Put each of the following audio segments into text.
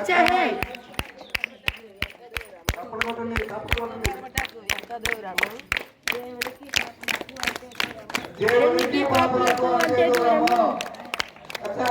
अच्छा है తప్పుడు కొట్టండి తప్పుడు కొట్టండి దేవునికి పాపులకు అంటే దూరము అచ్చా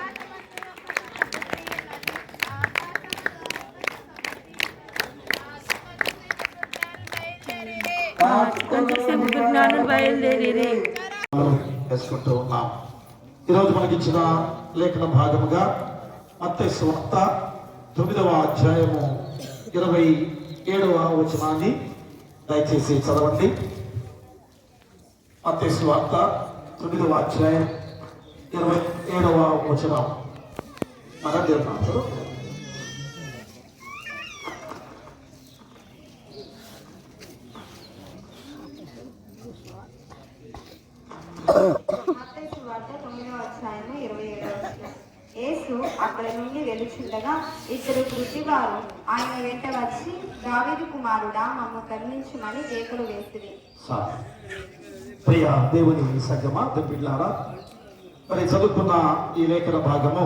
కొంచెం జ్ఞానం బయలుదేరి చేసుకుంటూ ఉన్నాం. ఈరోజు మనకిచ్చిన లేఖన భాగముగా అత్తే వార్త తొమ్మిదవ అధ్యాయము ఇరవై ఏడవ వచనాన్ని దయచేసి చదవండి. అత్తే వార్త తొమ్మిదవ అధ్యాయం ఇరవై ఏడవ వచనం. మన దేవుడు మత్తయి సువార్త తొమ్మిదవ అధ్యాయము ఇరవై ఏడవ వచనం. యేసు అక్కడి నుండి వెలుచుండగా ఇద్దరు వృద్ధివారు ఆయన వెంట వచ్చి దావీదు కుమారుడా మమ్మ కరుణించమని కేకలు వేసిరి. సార్ ప్రియ దేవుని సగమా బిడ్లారా మరి చదువుకున్న ఈ లేఖన భాగము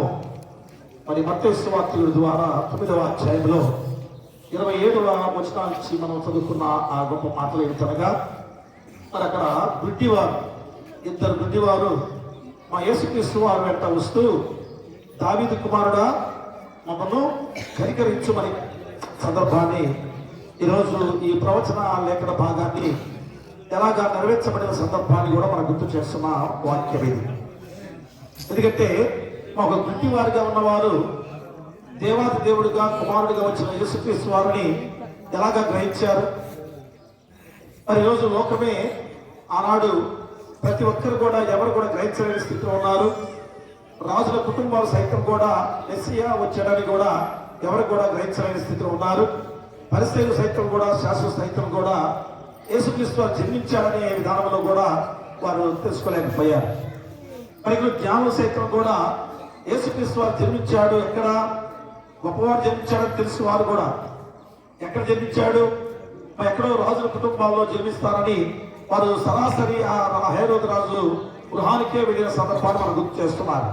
మరి మత్స్యవార్తల ద్వారా తొమ్మిదవ అధ్యాయంలో ఇరవై ఏడవ వచనాల నుంచి మనం చదువుకున్న ఆ గొప్ప మాటలు ఏమిటనగా మరి అక్కడ గుడ్డివారు ఇద్దరు గుడ్డివారు మా యేసుక్రీస్తు వారు వెంట వస్తూ దావీదు కుమారుడా మమ్మను కనికరించుమని సందర్భాన్ని ఈరోజు ఈ ప్రవచన లేఖన భాగాన్ని ఎలాగా నెరవేర్చబడిన సందర్భాన్ని కూడా మనం గుర్తు చేస్తున్న వాక్యం ఇది. ఎందుకంటే ఒక గుడ్డివారిగా ఉన్నవారు దేవాది దేవుడిగా కుమారుడిగా వచ్చిన యేసుక్రీస్తు వారిని ఎలాగా గ్రహించారు? మరి ఈరోజు లోకమే ఆనాడు ప్రతి ఒక్కరు కూడా ఎవరు కూడా గ్రహించలేని స్థితిలో ఉన్నారు. రాజుల కుటుంబాలు సైతం కూడా మెస్సియా వచ్చాడని కూడా ఎవరు కూడా గ్రహించలేని స్థితిలో ఉన్నారు. పరిస్థితులు సైతం కూడా శాశ్వత సైతం కూడా యేసుక్రీస్తు జన్మించాడనే విధానంలో కూడా వారు తెలుసుకోలేకపోయారు. మరియు జ్ఞానం సైతం కూడా యేసుక్రీస్తు వారు జన్మించాడు ఎక్కడ? గొప్పవారు జన్మించాడని తెలుసు వారు కూడా. ఎక్కడ జన్మించాడు? ఎక్కడో రాజుల కుటుంబాల్లో జన్మిస్తారని వారు సరాసరి ఆ హేరోదు రాజు గృహానికే వెళ్ళిన సందర్భాన్ని మనం గుర్తు చేస్తున్నారు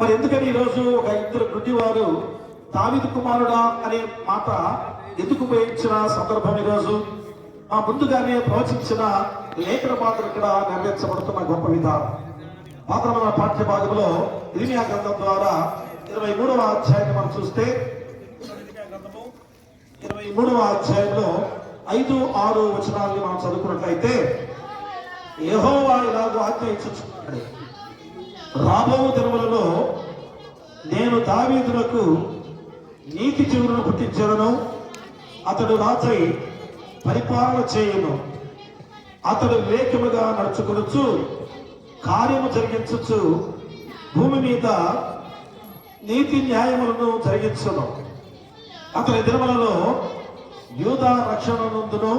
మరి ఎందుకని ఈరోజు ఒక ఇద్దరు గుడ్డివారు తావిది కుమారుడా అనే మాట ఎందుకు ఉపయోగించిన సందర్భం ఈరోజు ఆ ముందుగానే ప్రవచించిన లేఖన పాత్ర ఇక్కడ నెరవేర్చబడుతున్న గొప్ప విధానం. మాత్రం మన పాఠ్య భాగంలో ఇరిమియా గ్రంథం ద్వారా ఇరవై మూడవ అధ్యాయాన్ని మనం చూస్తే ఇరవై మూడవ అధ్యాయంలో ఐదు ఆరు వచనాన్ని మనం చదువుకున్నట్లయితే యెహోవా ఇలాగో ఆజ్ఞ రాబో దినములలో నేను దావీదులకు నీతి జీవులను పుట్టించను. అతడు రాత్రి పరిపాలన చేయను. అతడు వివేకముగా నడుచుకొనుచు కార్యము జరిగించచ్చు భూమి మీద నీతి న్యాయములను జరిగించను. అతని దినములలో యూదా రక్షణ నందును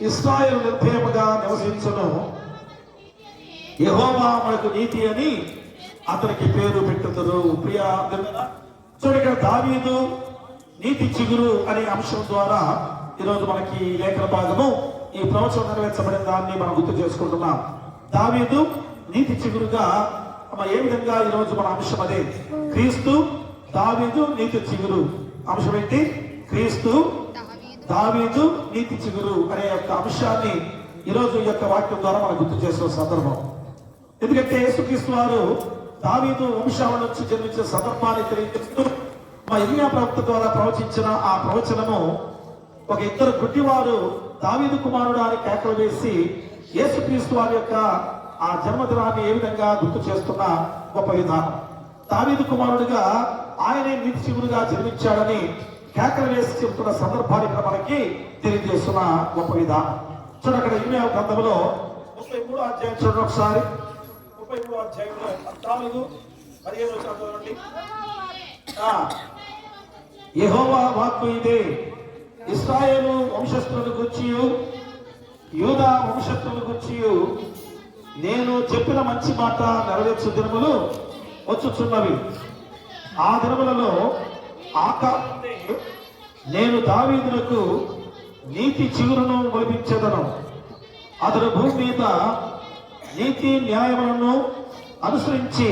ఇస్రాయల్ నిర్భయముగా నివసించను. యహోవా మనకు నీతి అని అతనికి పేరు పెట్టుతారు ప్రియ చూడండి ఇక్కడ దావీదు నీతి చిగురు అనే అంశం ద్వారా ఈరోజు మనకి లేఖన భాగము ఈ ప్రవచనం నెరవేర్చబడిన దాన్ని మనం గుర్తు చేసుకుంటున్నాం. దావీదు నీతి చిగురుగా ఏ విధంగా ఈ రోజు మన అంశం అదే? క్రీస్తు దావీదు నీతి చిగురు. అంశం ఏంటి? క్రీస్తు దావీదు నీతి చిగురు అనే యొక్క అంశాన్ని ఈ రోజు ఈ యొక్క వాక్యం ద్వారా మనం గుర్తు చేసిన సందర్భం. ఎందుకంటే యేసుక్రీస్తు వారు దావీదు వంశావళి నుంచి జన్మించిన సందర్భాన్ని తెలియజేస్తూ మా ఇలియా ప్రవక్త ద్వారా ప్రవచించిన ఆ ప్రవచనము ఒక ఇద్దరు గుడ్డివారు దావీదు కుమారుడు అని కేకలు వేసి యేసుక్రీస్తు వారి యొక్క ఆ జన్మదినాన్ని ఏ విధంగా గుర్తు చేస్తున్న గొప్ప విధానం. దావీదు కుమారుడిగా ఆయనే నీతి చిగురుగా జన్మించాడని కేకలు వేసి చెప్తున్న సందర్భాలు ఇక్కడ మనకి తెలియజేస్తున్న గొప్ప విధానం. చూడండి అక్కడ ఇమే గ్రంథంలో ముప్పై మూడో అధ్యాయం చూడండి ఒకసారి. ముప్పై మూడో అధ్యాయంలో పద్నాలుగు పదిహేను చదవండి యహోవా వాక్కు ఇదే. ఇస్రాయేలు వంశస్థులను గుర్చి యూదా వంశస్థులను గుర్చి నేను చెప్పిన మంచి మాట నెరవేర్చు దినములు వచ్చుచున్నవి. ఆ దినములలో ఆకాశే నేను దావీదులకు నీతి చిగురును ఒలిపించదను అతడు భూమి మీద నీతి న్యాయములను అనుసరించి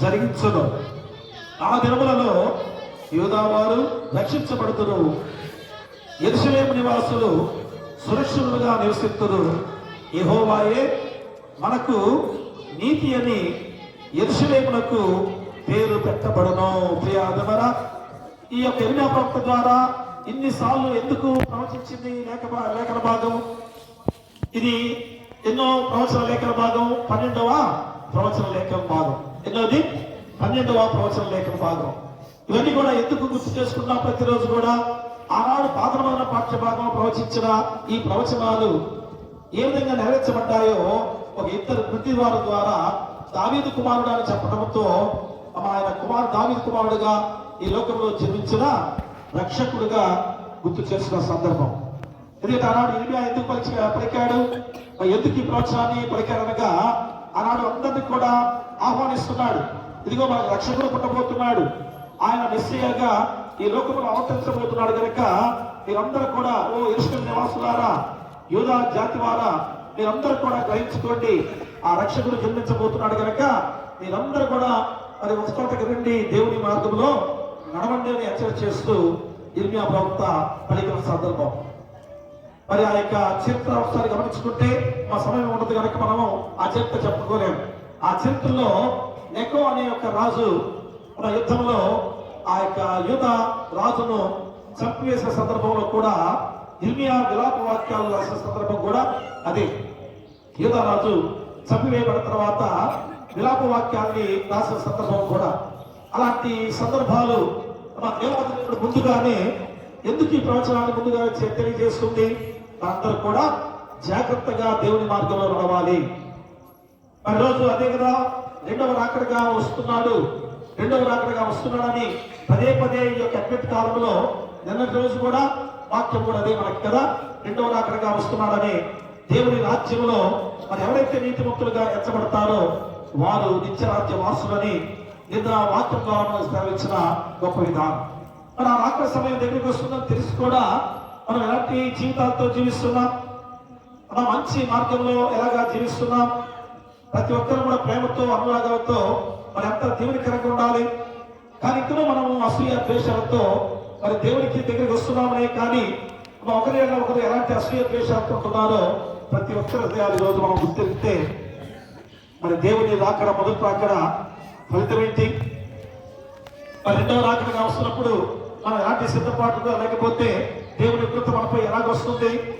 జరిగించను. ఆ దినములలో యూదావారు రక్షించబడుతురు ఎరుసలేం నివాసులు సురక్షితులుగా నివసిస్తురు యెహోవాయే మనకు నీతి అని ఎరుసలేమునకు పేరు పెట్టబడను. ప్రియాదమరా ఈ యొక్క ఎరినా ప్రవక్త ద్వారా ఇన్నిసార్లు ఎందుకు ప్రవచించింది లేఖ లేఖన భాగం? ఇది ఎన్నో ప్రవచన లేఖన భాగం పన్నెండవ ప్రవచన లేఖన భాగం. ఎన్నోది? పన్నెండవ ప్రవచన లేఖన భాగం. ఇవన్నీ కూడా ఎందుకు గుర్తు చేసుకున్నా ప్రతిరోజు కూడా? ఆనాడు పాత్రమైన పాఠ్య భాగం ప్రవచించిన ఈ ప్రవచనాలు ఏ విధంగా నెరవేర్చబడ్డాయో ఒక ఇద్దరు కృతి వారి ద్వారా దావీదు కుమారుడు అని చెప్పడంతో ఆయన కుమారు దావీదు కుమారుడుగా ఈ లోకంలో జన్మించిన రక్షకుడుగా గుర్తు చేసిన సందర్భం. ఎందుకంటే ఆనాడు ఇరిమియా ఎందుకు పలిచి పలికాడు? ఎందుకు ఈ ప్రోత్సాహాన్ని పలికారనగా ఆనాడు అందరినీ కూడా ఆహ్వానిస్తున్నాడు. ఇదిగో మనకు రక్షకుడు పుట్టబోతున్నాడు. ఆయన నిశ్చయంగా ఈ లోకంలో అవతరించబోతున్నాడు కనుక మీరందరూ కూడా ఓ ఇరుషుల నివాసులారా యూదా జాతి వారా మీరందరూ కూడా గ్రహించుకోండి ఆ రక్షకుడు జన్మించబోతున్నాడు కనుక మీరందరూ కూడా మరి వస్తోటకి రండి దేవుని మార్గంలో. నడవండి అని హెచ్చరిక చేస్తూ ఇర్మియా ప్రవక్త పలికిన సందర్భం. మరి ఆ యొక్క చరిత్ర ఒకసారి గమనించుకుంటే మా సమయం ఉండదు కనుక మనము ఆ చరిత్ర చెప్పుకోలేము. ఆ చరిత్రలో నెకో అనే యొక్క రాజు మన యుద్ధంలో ఆ యొక్క యుధ రాజును చంపివేసిన సందర్భంలో కూడా ఇర్మియా విలాప వాక్యాలు రాసిన సందర్భం కూడా అదే. యూద రాజు చంపివేయబడిన తర్వాత విలాప వాక్యాన్ని రాసిన సందర్భం కూడా. అలాంటి సందర్భాలు మన దేవతలు ముందుగానే ఎందుకు ఈ ప్రవచనాన్ని ముందుగా తెలియజేస్తుంది? అందరూ కూడా జాగ్రత్తగా దేవుని మార్గంలో నడవాలి. మరి రోజు అదే కదా రెండవ రాకడగా వస్తున్నాడు. రెండవ రాకడగా వస్తున్నాడని పదే పదే ఈ యొక్క అడ్మిట్ కాలంలో నిన్నటి రోజు కూడా వాక్యం కూడా అదే మనకి కదా రెండవ రాకడగా వస్తున్నాడని దేవుని రాజ్యంలో మరి ఎవరైతే నీతిమంతులుగా ఎంచబడతారో వారు నిత్యరాజ్య వాసులని నిన్న వాక్యం ద్వారా మనకు సెలవిచ్చిన గొప్ప విధానం. మరి ఆ రాక సమయం దగ్గరికి వస్తుందని తెలిసి కూడా మనం ఎలాంటి జీవితాలతో జీవిస్తున్నాం? మన మంచి మార్గంలో ఎలాగా జీవిస్తున్నాం? ప్రతి ఒక్కరు కూడా ప్రేమతో అనురాగాలతో మనం ఎంత దేవునికరంగా ఉండాలి? కానీ ఇక్కడ మనము అసూయ ద్వేషాలతో మరి దేవునికి దగ్గరికి వస్తున్నామనే కానీ మన ఒకరి ఒకరు ఎలాంటి అసూయ ద్వేషాలతో ఉంటున్నారో ప్రతి ఒక్కరి హృదయాలు రోజు మనం గుర్తిస్తే మరి దేవుని రాకడ మొదటి రాకడ ఫలితం ఏంటి? మరి రెండవ రాకడగా వస్తున్నప్పుడు మనం ఎలాంటి సిద్ధపాటుగా లేకపోతే దేవుని కృత మనపై ఎలాగొస్తుంది?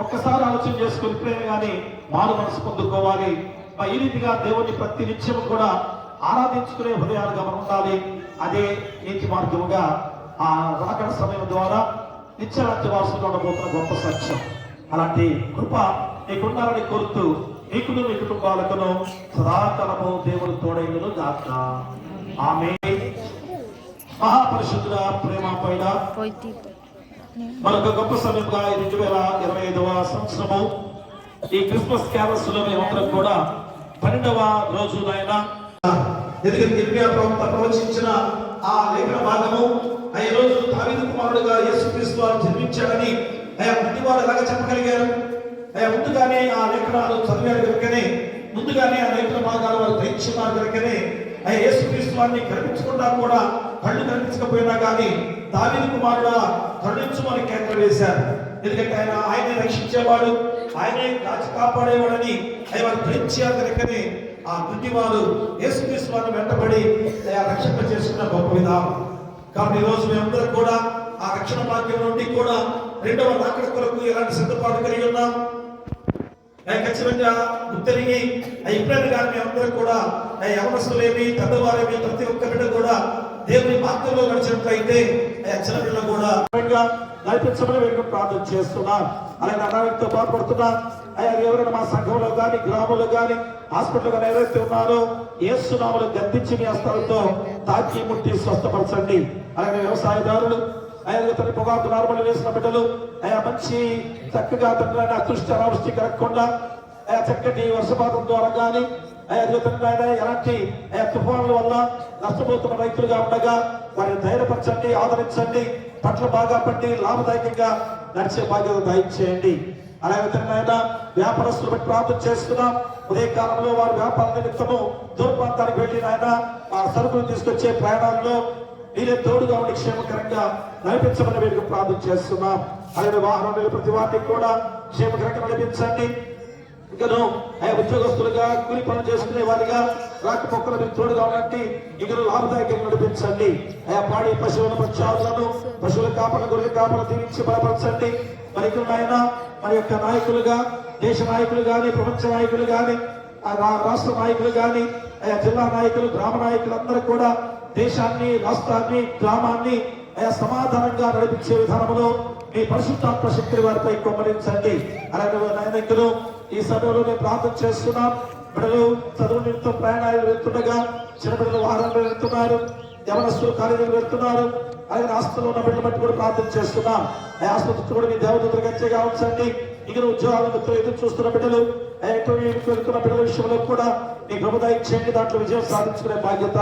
ఒక్కసారి ఆలోచన చేసుకుని ప్రేమ కానీ మారు మనసు పొందుకోవాలి. ఈ రీతిగా దేవుని ప్రతి నిత్యం కూడా ఆరాధించుకునే హృదయాలుగా మనం ఉండాలి. అదే నీతి మార్గముగా ఆ రాకడ సమయం ద్వారా నిత్యరాజ్యవాసులు ఉండబోతున్న గొప్ప సత్యం. అలాంటి కృప నీకుండాలని కోరుతూ నీకును నీ కుటుంబాలకును సదాకాలము దేవుడు తోడైనను గాక. ఆమె మహాపరిశుద్ధుల ప్రేమ పైన మరొక గొప్ప సమయంగా ఈ రెండు వేల ఇరవై ఐదవ సంవత్సరము ఈ క్రిస్మస్ క్యారల్స్లో మేమందరం కూడా పన్నెండవ రోజు నాయన ఎందుకంటే ఇర్మియా ప్రవక్త ప్రవచించిన ఆ లేఖన భాగము ఆ ఈ రోజు దావీదు కుమారుడుగా యేసుక్రీస్తు వారు జన్మించాడని ఆయా ప్రతి వారు ఎలాగ చెప్పగలిగారు? ముందుగానే ఆ లేఖనాలు చదివారు కనుకనే ముందుగానే ఆ లేఖన భాగాలు వారు గ్రహించున్నారు కనుకనే అయ్యా యేసుక్రీస్తు వారిని కనిపించకుండా కూడా కళ్ళు కనిపించకపోయినా కానీ దావిని కుమారుడా కరుణించమని కేంద్రం వేశారు. ఎందుకంటే ఆయన ఆయనే రక్షించేవాడు ఆయనే కాచి కాపాడేవాడని అయ్యా వారు గ్రహించారు కనుకనే ఆ గుడ్డివారు యేసుక్రీస్తు వారిని వెంటబడి అయ్యా రక్షణ చేసుకున్న గొప్ప విధానం. కాబట్టి ఈరోజు రోజు మేమందరం కూడా ఆ రక్షణ భాగ్యం నుండి కూడా రెండవ రాకడ కొరకు ఎలాంటి సిద్ధపాటు కలిగి ఉన్నాం? ఖచ్చితంగా గుర్తెరిగి ఆ ఎప్పుడైనా కానీ మేమందరం కూడా ఆ యవనస్తులేమి పెద్దవారేమి ప్రతి ఒక్క బిడ్డ కూడా దేవుని మార్గంలో నడిచినట్లయితే ఆ చిన్న బిడ్డలు కూడా నడిపించమని మేము ప్రార్థన చేస్తున్నాం. అలాగే అనారోగ్యంతో బాధపడుతున్నా అయ్యా ఎవరైనా మా సంఘంలో కానీ గ్రామంలో కానీ హాస్పిటల్ కానీ ఎవరైతే ఉన్నారో ఏసునామలు గద్దించి మీ హస్తాలతో తాకి ముట్టి స్వస్థపరచండి. అలాగే వ్యవసాయదారులు అయ్యా తన పొగాకు నార్మల్ వేసిన బిడ్డలు. అయ్యా మంచి చక్కగా తండ్రి అదృష్ట అనావృష్టి కలగకుండా అయ్యా చక్కటి వర్షపాతం ద్వారా కానీ అయ్యా తండ్రి ఆయన ఎలాంటి ఆయా తుఫానుల వల్ల నష్టపోతున్న రైతులుగా ఉండగా వారిని ధైర్యపరచండి ఆదరించండి పట్ల బాగా పట్టి లాభదాయకంగా నడిచే బాధ్యత దయచేయండి. అలాగే తండ్రి ఆయన వ్యాపారస్తులు బట్టి ప్రార్థన చేస్తున్నాం. ఉదయ కాలంలో వారి వ్యాపార నిమిత్తము దూర ప్రాంతానికి వెళ్ళి ఆయన ఆ సరుకులు తీసుకొచ్చే ప్రయాణాల్లో మీరే తోడుగా ఉండి క్షేమకరంగా నడిపించమని మీకు ప్రార్థన చేస్తున్నాం. అలాగే వాహనం మీద ప్రతి వారికి కూడా క్షేమకరంగా నడిపించండి. ఇంకను ఆయా ఉద్యోగస్తులుగా కూలి పనులు చేసుకునే వారిగా రాక మొక్కల మీరు తోడుగా ఉన్నట్టు ఇంకను లాభదాయకంగా నడిపించండి. ఆయా పాడి పశువుల పక్షాలను పశువుల కాపల గొర్రెల కాపల తీర్చి బలపరచండి. మరి ఇక్కడ నాయన మన యొక్క నాయకులుగా దేశ నాయకులు కానీ ప్రపంచ నాయకులు కానీ రాష్ట్ర నాయకులు కానీ ఆయా జిల్లా నాయకులు గ్రామ నాయకులు అందరూ కూడా దేశాన్ని రాష్ట్రాన్ని గ్రామాన్ని ఆయా సమాధానంగా నడిపించే విధానంలో మీ పరిశుద్ధాత్మ శక్తి వారిపై కొమ్మరించండి. అలాగే నాయకులు ఈ సమయంలో మేము ప్రార్థన చేస్తున్నాం. బిడ్డలు చదువు నిమిత్తం ప్రయాణాలు వెళ్తుండగా చిన్న బిడ్డలు వాహనంలో వెళ్తున్నారు యవనస్తులు కాలేజీలు వెళ్తున్నారు. అలాగే ఆస్తులు ఉన్న బిడ్డలు బట్టి కూడా ప్రార్థన చేస్తున్నాం. ఆ ఆస్తులు కూడా మీ దేవదూతలు గచ్చేగా ఉంచండి. ఇక్కడ ఉద్యోగాలతో ఎదురు చూస్తున్న బిడ్డలు వెళ్తున్న పిల్లల విషయంలో కూడా మీ ప్రభు దయచేయండి దాంట్లో విజయం సాధించుకునే బాధ్యత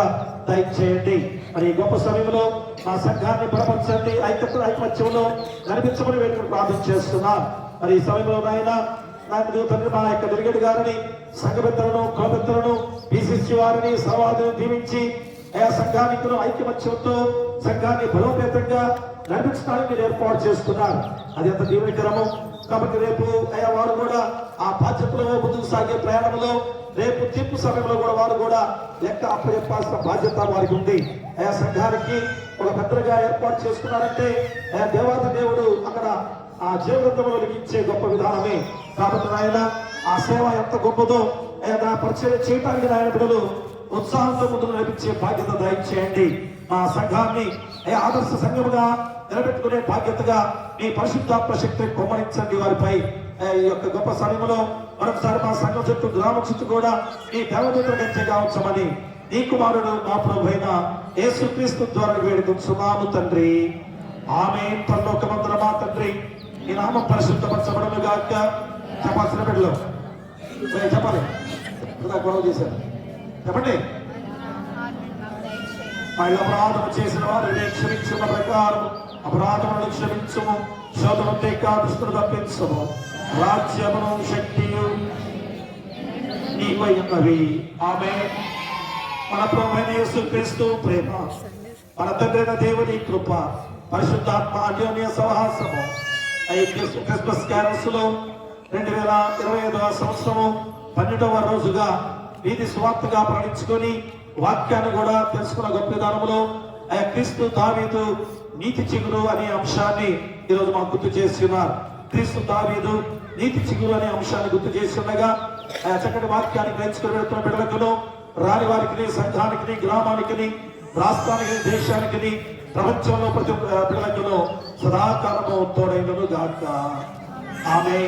దయచేయండి. మరి ఈ గొప్ప సమయంలో మా సంఘాన్ని బలపరచండి. ఐక్యత ఐకమత్యంలో కనిపించమని వేడుకుని ప్రార్థన చేస్తున్నాం. మరి ఈ సమయంలో నాయన నాకు తండ్రి మా యొక్క డిరిగేట్ గారిని సంఘ పెద్దలను కుల పెద్దలను వారిని సవాదులను దీవించి ఆయా సంఘానికి ఐక్యమత్యంతో సంఘాన్ని బలోపేతంగా నడిపించడానికి మీరు ఏర్పాటు చేస్తున్నారు అది ఎంత దీవెనకరము కాబట్టి రేపు అయ్యా వారు కూడా ఆ బాధ్యతలో ముందుకు సాగే ప్రయాణంలో రేపు తీర్పు సమయంలో కూడా వారు కూడా లెక్క అప్పచెప్పాల్సిన బాధ్యత వారికి ఉంది. ఆయా సంఘానికి ఒక పెద్దగా ఏర్పాటు చేసుకున్నారంటే ఆయా దేవాత దేవుడు అక్కడ ఆ జీవగ్రంథంలో వెలిగించే గొప్ప విధానమే. కాబట్టి నాయన ఆ సేవ ఎంత గొప్పదో ఆయన పరిచయం చేయడానికి నాయన బిడ్డలు ఉత్సాహంతో ముందుకు నడిపించే బాధ్యత దయచేయండి. మా సంఘాన్ని ఏ ఆదర్శ సంఘముగా నిలబెట్టుకునే బాధ్యతగా మీ పరిశుద్ధాత్మ శక్తిని కుమ్మరించండి వారిపై. ఈ యొక్క గొప్ప సమయంలో మరొకసారి మా సంఘం చుట్టూ గ్రామం చుట్టూ కూడా ఈ దేవదూతల గంచె ఉంచమని నీ కుమారుడు మా ప్రభు అయిన యేసుక్రీస్తు ద్వారా వేడుకుంటున్నాము తండ్రి. ఆమె పరలోకమందున మా తండ్రి. ఈ నామ పరిశుద్ధపరచబడము గాక. చెప్పాల్సిన బిడ్డలో. చెప్పాలి. గొడవ చేశారు. చెప్పండి. మా అపరాధం చేసిన వారిని క్షమించిన ప్రకారం అపరాధములను క్షమించము శోధన దుస్తులు తప్పించము. రాజ్యమును శక్తియు నీపై ఉన్నవి. ఆమె మన ప్రభువైన యేసుక్రీస్తు ప్రేమ మన తండ్రైన దేవుని కృప పరిశుద్ధాత్మ అన్యోన్య సహవాసము. ఈ క్రిస్- క్రిస్మస్ క్యారల్స్లో రెండు వేల ఇరవై ఐదవ సంవత్సరము పన్నెండవ రోజుగా వీధి స్వార్థగా ప్రకటించుకొని వాక్యాన్ని కూడా తెలుసుకున్న గొప్ప విధానంలో క్రీస్తు దావీదు నీతి చిగురు అనే అంశాన్ని ఈరోజు మాకు గుర్తు చేస్తున్నారు క్రీస్తు దావీదు నీతి చిగురు అనే అంశాన్ని గుర్తు చేస్తుండగా ఆ చక్కటి వాక్యాన్ని గ్రహించుకుని వెళ్తున్న బిడ్డలకును రాని వారికి సంఘానికి గ్రామానికి రాష్ట్రానికి దేశానికి ప్రపంచంలో ప్రతి బిడ్డలకును సదాకాలము తోడైనను గాక. ఆమె